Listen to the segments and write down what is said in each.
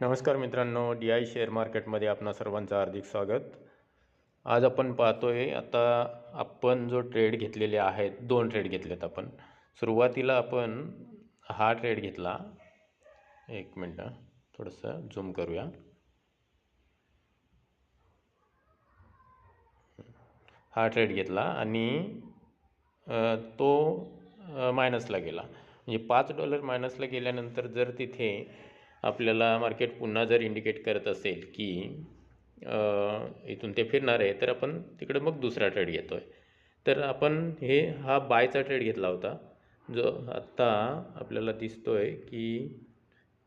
नमस्कार मित्रांनो D I share मार्केटमध्ये आपणा सर्वांचं हार्दिक स्वागत. आज आपण पाहतोय आता आपण जो ट्रेड घेतलेले आहेत दोन ट्रेड घेतलेत आपण. सुरुवातीला आपण हा ट्रेड घेतला. एक मिनटं थोडंसं झूम करूया. हा ट्रेड घेतला आणि तो मायनसला गेला. म्हणजे पाच डॉलर मायनसला गेल्यानंतर जर तिथे आपल्याला मार्केट पुन्हा जर इंडिकेट करत असेल की इथून ते फिरणार आहे तर आपण तिकडे मग दुसरा ट्रेड घेतो आहे तर आपण हे हा बायचा ट्रेड घेतला होता जो आत्ता आपल्याला दिसतो आहे की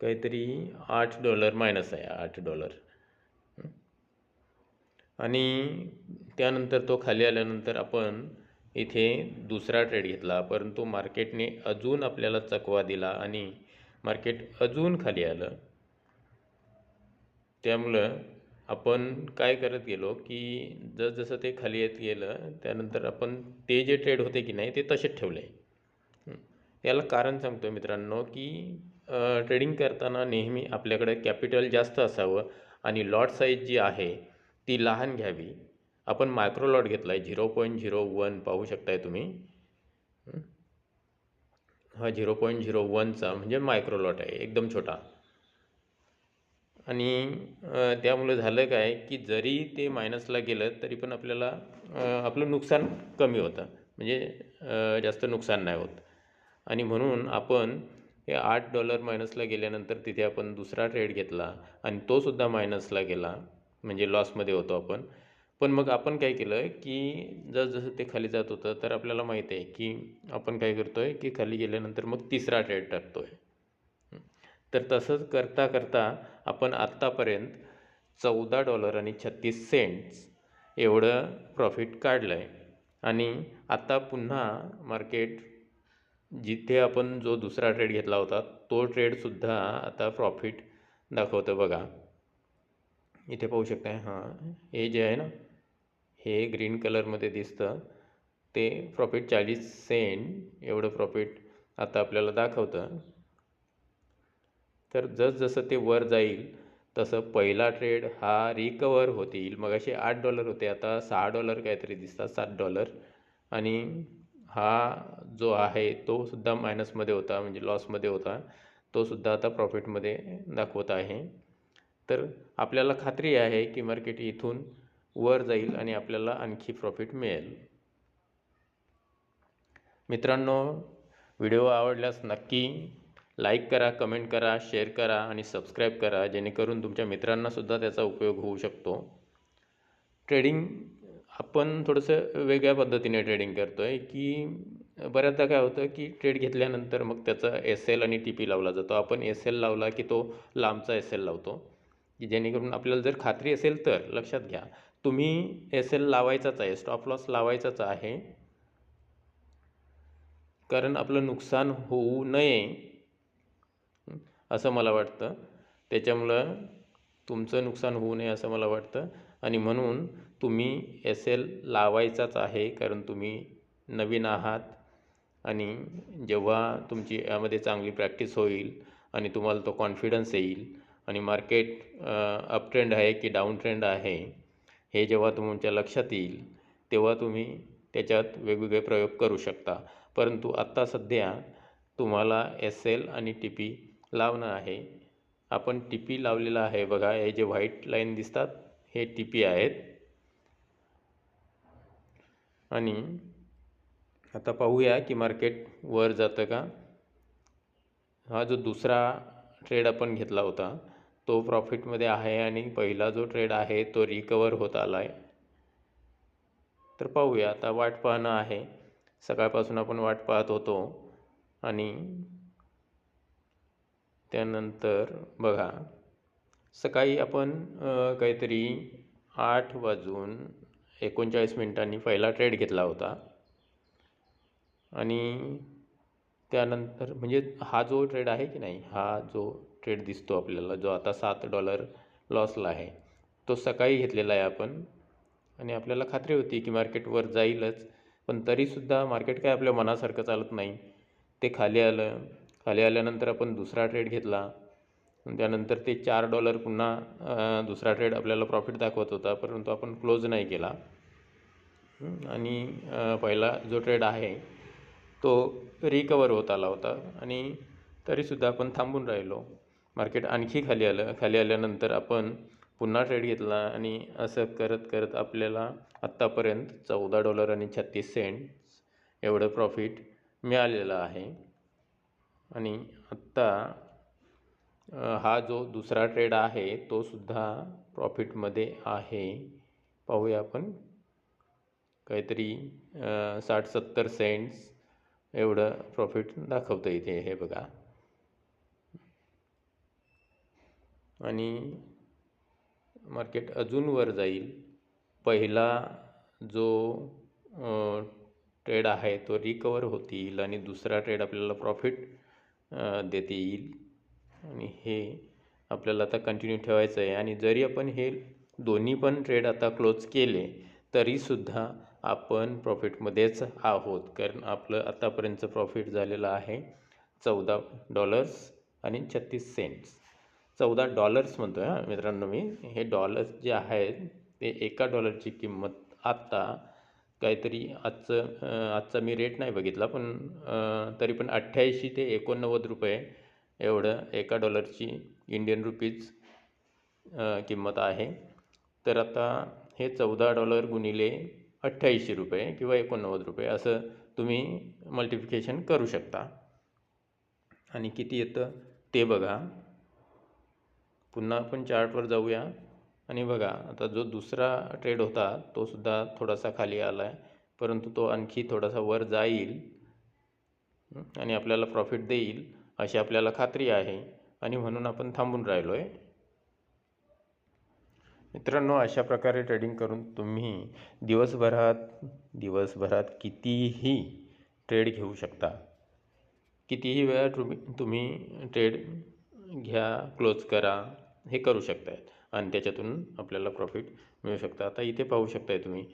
काहीतरी आठ डॉलर मायनस आहे आठ डॉलर आणि त्यानंतर तो खाली आल्यानंतर आपण इथे दुसरा ट्रेड घेतला परंतु मार्केटने अजून आपल्याला चकवा दिला आणि मार्केट अजून खाली आलं. त्यामुळं आपण काय करत गेलो की जसजसं ते खाली येत गेलं त्यानंतर आपण ते जे ट्रेड होते की नाही ते तसेच ठेवले. याला कारण सांगतो मित्रांनो की ट्रेडिंग करताना नेहमी आपल्याकडे कॅपिटल जास्त असावं आणि लॉट साईज जी आहे ती लहान घ्यावी. आपण मायक्रो लॉट घेतला आहे झिरो पॉईंट झिरो वन पाहू शकताय तुम्ही. हा झिरो पॉईंट झिरो वनचा म्हणजे मायक्रो लॉट आहे एकदम छोटा. आणि त्यामुळे झालं काय की जरी ते मायनसला गेलं तरी पण आपल्याला आपलं नुकसान कमी होतं. म्हणजे जास्त नुकसान नाही होत. आणि म्हणून आपण हे आठ डॉलर मायनसला गेल्यानंतर तिथे आपण दुसरा ट्रेड घेतला आणि तो सुद्धा मायनसला गेला म्हणजे लॉसमध्ये होतो आपण. पण मग आपण काय केलं की जसजसं ते खाली जात होतं तर आपल्याला माहीत आहे की आपण काय करतो आहे की खाली गेल्यानंतर मग तिसरा ट्रेड टाकतो आहे तर तसंच करता करता आपण आत्तापर्यंत चौदा डॉलर आणि छत्तीस सेंट्स एवढं प्रॉफिट काढलं आहे आणि आता पुन्हा मार्केट जिथे आपण जो दुसरा ट्रेड घेतला होता तो ट्रेडसुद्धा आता प्रॉफिट दाखवतं बघा. इथे पाहू शकताय हां. हे जे आहे ना हे ग्रीन कलरमध्ये दिसतं. ते प्रॉफिट चाळीस सेंट एवढं प्रॉफिट आता आपल्याला दाखवतं. तर जसजसं ते वर जाईल तसं पहिला ट्रेड हा रिकवर होतील. मग असे आठ डॉलर होते आता सहा डॉलर काहीतरी दिसतात सात डॉलर आणि हा जो आहे तो सुद्धा मायनसमध्ये होता म्हणजे लॉसमध्ये होता. तो सुद्धा आता प्रॉफिटमध्ये दाखवत आहे. तर आपल्याला खात्री आहे की मार्केट इथून वर जाईल आणि आपल्याला आणखी प्रॉफिट मिळेल. मित्रांनो व्हिडिओ आवडल्यास नक्की लाईक करा कमेंट करा शेअर करा आणि सबस्क्राईब करा जेणेकरून तुमच्या मित्रांनासुद्धा त्याचा उपयोग होऊ शकतो. ट्रेडिंग आपण थोडंसं वेगळ्या पद्धतीने ट्रेडिंग करतो आहे की बऱ्याचदा काय होतं की ट्रेड घेतल्यानंतर मग त्याचा एस एल आणि टी पी लावला जातो. आपण एस एल लावला की तो लांबचा एस एल लावतो. की जेणेकरून आपल्याला जर खात्री असेल तर लक्षात घ्या. तुम्ही एस एल लावायचाच आहे स्टॉप लॉस लावायचाच आहे. कारण आपलं नुकसान होऊ नये असं मला वाटतं. त्याच्यामुळं तुमचं नुकसान होऊ नये असं मला वाटतं. आणि म्हणून तुम्ही एस एल लावायचाच आहे कारण तुम्ही नवीन आहात. आणि जेव्हा तुमची यामध्ये चांगली प्रॅक्टिस होईल आणि तुम्हाला तो कॉन्फिडन्स येईल. आणि मार्केट अप ट्रेंड आहे की डाऊन ट्रेंड आहे हे जेव्हा तुमच्या लक्षात येईल तेव्हा तुम्ही त्याच्यात वेगवेगळे प्रयोग करू शकता. परंतु आत्ता सध्या तुम्हाला एस एल आणि टी पी लावणं आहे. आपण टी पी लावलेला आहे. बघा हे जे व्हाईट लाईन दिसतात हे टी पी आहेत. आणि आता पाहूया की मार्केट वर जातं का? हा जो दुसरा ट्रेड आपण घेतला होता तो प्रॉफिटमध्ये आहे आणि पहिला जो ट्रेड आहे तो रिकवर होत आला आहे तर पाहूया आता वाट पाहणं आहे. सकाळपासून आपण वाट पाहत होतो आणि त्यानंतर बघा सकाळी आपण काहीतरी आठ वाजून एकोणचाळीस मिनिटांनी पहिला ट्रेड घेतला होता. आणि त्यानंतर म्हणजे हा जो ट्रेड आहे की नाही हा जो ट्रेड दिसतो आपल्याला जो आता सात डॉलर लॉसला आहे. तो सकाळी घेतलेला आहे आपण. आणि आपल्याला खात्री होती की मार्केटवर जाईलच. पण तरीसुद्धा मार्केट काय आपल्या मनासारखं चालत नाही. ते खाली आलं. खाली आल्यानंतर आपण दुसरा ट्रेड घेतला. त्यानंतर ते चार डॉलर पुन्हा दुसरा ट्रेड आपल्याला प्रॉफिट दाखवत होता. परंतु आपण क्लोज नाही केला. आणि पहिला जो ट्रेड आहे तो रिकवर होत आला होता. आणि तरीसुद्धा आपण थांबून राहिलो. मार्केट आणखी खाली आलं खाली आल्यानंतर आपण पुन्हा ट्रेड घेतला आणि असं करत करत आपल्याला आत्तापर्यंत चौदा डॉलर आणि छत्तीस सेंट एवढं प्रॉफिट मिळालेलं आहे. आणि आत्ता हा जो दुसरा ट्रेड आहे तो सुद्धा प्रॉफिटमध्ये आहे. पाहूया आपण. काहीतरी साठ सत्तर सेंट्स एवढं प्रॉफिट दाखवतं इथे हे बघा. आणि मार्केट अजून वर जाईल. पहिला जो ट्रेड आहे तो रिकवर होतील आणि दुसरा ट्रेड आपल्याला प्रॉफिट देता येईल. आणि हे आपल्याला आता कंटिन्यू ठेवायचं आहे. आणि जरी आपण हे दोन्ही पण ट्रेड आता क्लोज केले तरीसुद्धा आपण प्रॉफिटमध्येच आहोत. कारण आपलं आतापर्यंतचं प्रॉफिट झालेलं आहे चौदा डॉलर्स आणि छत्तीस सेंट्स चौदा डॉलर्स म्हणतो आहे हां मित्रांनो मी. हे डॉलर्स जे आहेत ते एका डॉलरची किंमत आत्ता काहीतरी आजचं आजचा मी रेट नाही बघितला पण तरी पण अठ्ठ्याऐंशी ते एकोणनव्वद रुपये एवढं एका डॉलरची इंडियन रुपीज किंमत आहे. तर आता हे चौदा डॉलर गुणिले अठ्ठ्याऐंशी रुपये किंवा एकोणनव्वद रुपये असं तुम्ही मल्टिफिकेशन करू शकता. आणि किती येतं? ते बघा. पुन्हा आपण चार्टवर जाऊया. आणि बघा आता जो दुसरा ट्रेड होता तो सुद्धा थोडासा खाली आला आहे परंतु तो आणखी थोडासा वर जाईल. आणि आपल्याला प्रॉफिट देईल अशी आपल्याला खात्री आहे. आणि म्हणून आपण थांबून राहिलो आहे मित्रांनो अशा प्रकारे ट्रेडिंग करून तुम्ही दिवसभरात दिवसभरात कितीही ट्रेड घेऊ शकता. कितीही वेळा तुम्ही तुम्ही ट्रेड घ्या क्लोज करा. हे करू शकताय आणि त्याच्यातून आपल्याला प्रॉफिट मिळू शकतं. आता इथे पाहू शकताय तुम्ही.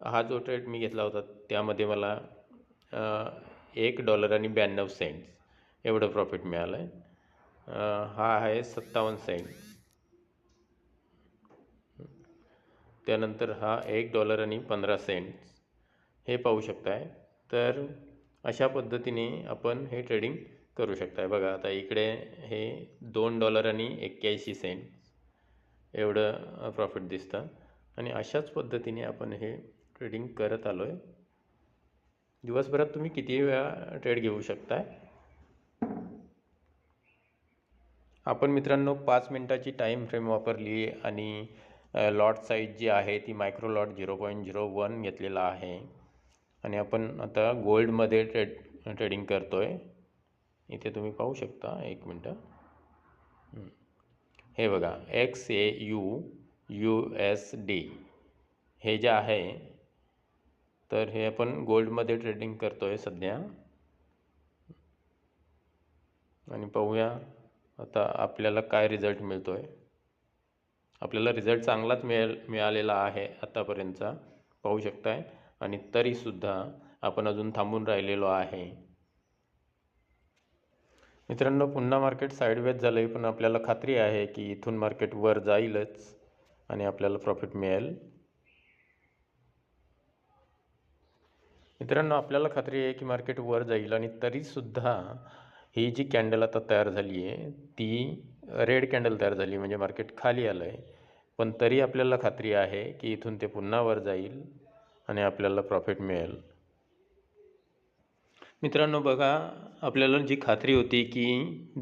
हा जो ट्रेड मी घेतला होता त्यामध्ये मला एक डॉलर आणि ब्याण्णव सेंट्स एवढं प्रॉफिट मिळालं आहे हा आहे सत्तावन्न सेंट त्यानंतर हा एक डॉलर आणि पंधरा सेंट्स हे पाहू शकताय. तर अशा पद्धतीने आपण हे ट्रेडिंग करू शकताय. बघा आता इकडे हे दोन डॉलर आणि एक्क्याऐंशी सेंट एवढं प्रॉफिट दिसतं. आणि अशाच पद्धतीने आपण हे ट्रेडिंग करत आलो आहे दिवसभरात तुम्ही किती वेळा ट्रेड घेऊ शकताय? आपण मित्रांनो पाच मिनटाची टाईम फ्रेम वापरली आणि लॉट साईज जी आहे ती micro lot zero point zero one घेतलेला आहे. आणि आपण आता गोल्डमध्ये ट्रेड ट्रेडिंग करतो आहे इथे तुम्ही पाहू शकता एक मिनटं. हे बघा X A U U S D हे जे आहे तर हे आपण गोल्डमध्ये ट्रेडिंग करतो आहे सध्या. आणि पाहूया आता आपल्याला काय रिझल्ट मिळतो आहे आपल्याला रिझल्ट चांगलाच मिळेल मिळालेला आहे आत्तापर्यंतचा पाहू शकताय. आणि तरीसुद्धा आपण अजून थांबून राहिलेलो आहे. मित्रांनो पुन्हा मार्केट साईडवेज झालं आहे पण आपल्याला खात्री आहे की इथून मार्केट वर जाईलच आणि आपल्याला प्रॉफिट मिळेल. मित्रांनो आपल्याला खात्री आहे की मार्केट वर जाईल आणि तरीसुद्धा ही जी कॅन्डल आता तयार झाली आहे ती रेड कॅन्डल तयार झाली म्हणजे मार्केट खाली आलं आहे पण तरी आपल्याला खात्री आहे की इथून ते पुन्हा वर जाईल आणि आपल्याला प्रॉफिट मिळेल. मित्रांनो बघा आपल्याला जी खात्री होती की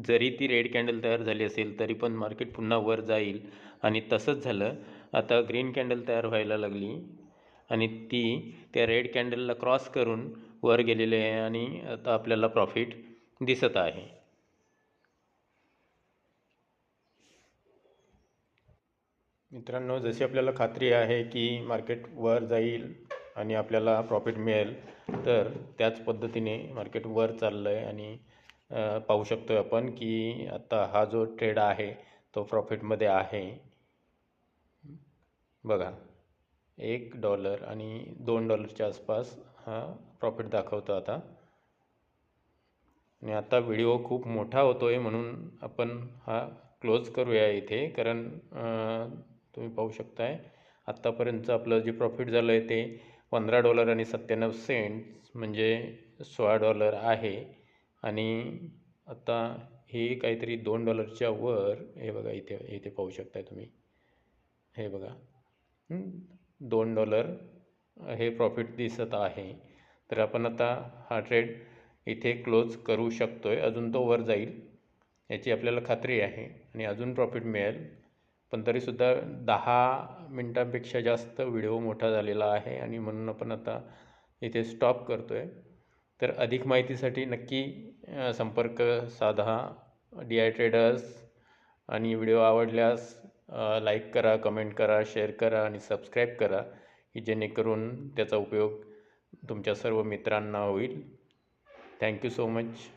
जरी ती रेड कॅन्डल तयार झाली असेल तरी पण मार्केट पुन्हा वर जाईल. आणि तसंच झालं. आता ग्रीन कॅन्डल तयार व्हायला लागली. आणि ती त्या रेड कॅन्डलला क्रॉस करून वर गेलेली आहे आणि आता आपल्याला प्रॉफिट दिसत आहे. मित्रांनो जशी आपल्याला खात्री आहे की मार्केट वर जाईल आणि आपल्याला प्रॉफिट मिळेल. तर त्याच पद्धतीने मार्केट वर चाललं आहे आणि पाहू शकतो आहे आपण की आता हा जो ट्रेड आहे तो प्रॉफिटमध्ये आहे. बघा एक डॉलर आणि दोन डॉलरच्या आसपास हा प्रॉफिट दाखवतो आता. आणि आता व्हिडिओ खूप मोठा होतो आहे म्हणून आपण हा क्लोज करूया इथे. कारण तुम्ही पाहू शकताय आत्तापर्यंतचं आपलं जे प्रॉफिट झालं आहे ते पंधरा डॉलर आणि सत्त्याण्णव सेंट्स म्हणजे सोळा डॉलर आहे. आणि आता हे काहीतरी दोन डॉलरच्या वर हे बघा इथे इथे पाहू शकताय तुम्ही. हे बघा. दोन डॉलर हे प्रॉफिट दिसत आहे. तर आपण आता हा ट्रेड इथे क्लोज करू शकतो आहे अजून तो वर जाईल. याची आपल्याला खात्री आहे. आणि अजून प्रॉफिट मिळेल. पण तरीसुद्धा दहा मिनटांपेक्षा जास्त व्हिडिओ मोठा झालेला आहे आणि म्हणून आपण आता इथे स्टॉप करतो आहे तर अधिक माहितीसाठी नक्की संपर्क साधा. डी आय ट्रेडर्स आणि व्हिडिओ आवडल्यास लाईक करा कमेंट करा शेअर करा आणि सबस्क्राईब करा की जेणेकरून त्याचा उपयोग तुमच्या सर्व मित्रांना होईल. Thank you so much